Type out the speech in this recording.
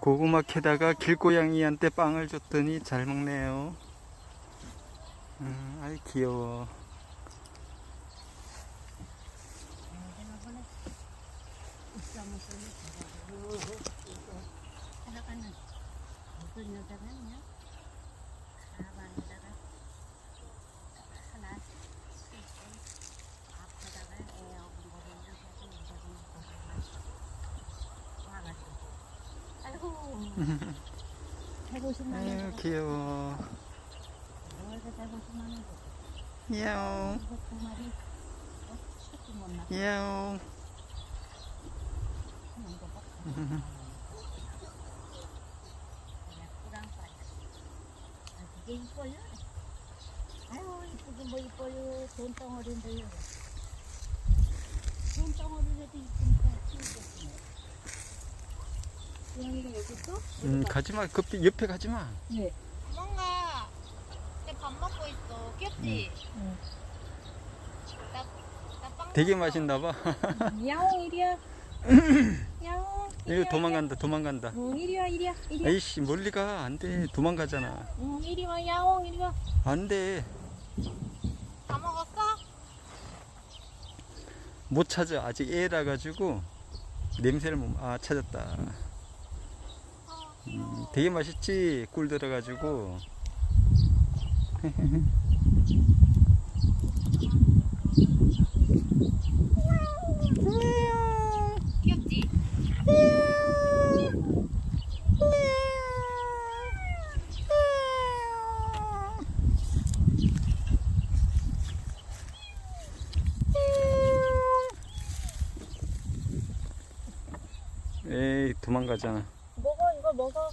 고구마 캐다가 길고양이한테 빵을 줬더니 잘 먹네요. 음, 아이 귀여워. 하나 가는 무슨 여자가 있냐? 가방에다가 하나 앞에다가 애 어린 거 보면 하고 여자분 와가지고 아이고 150만 아유 원 귀여워. 월세 150만 원 야옹 이거 두 마리 어, 쉽게 못 나. 야옹. 하는 거 봐. 그냥 꾸랑 빠져. 아, 그게 이뻐요? 아유, 이쁘긴 뭐 이뻐요. 돈덩어리인데요. 돈덩어리라도 이쁘니까 키우겠네. 고양이가 여기 있어? 음 가지마 그 옆에 가지마. 네. 도망가. 쟤밥 먹고 있어. 귀엽지? 응. 나, 나빵 되게 맛있나 봐. 야옹 이리야. 야옹. 이거 도망간다 도망간다. 응, 이리와 이리야 이리야. 아이씨 멀리 가. 안 돼. 도망가잖아. 응, 이리와 야옹 이리와. 안 돼. 다 먹었어? 못 찾아. 아직 애라 가지고 냄새를 못. 아 찾았다. 음, 되게 맛있지. 꿀 들어가지고. 귀엽지? 에이 도망가잖아. 먹어 이거 먹어.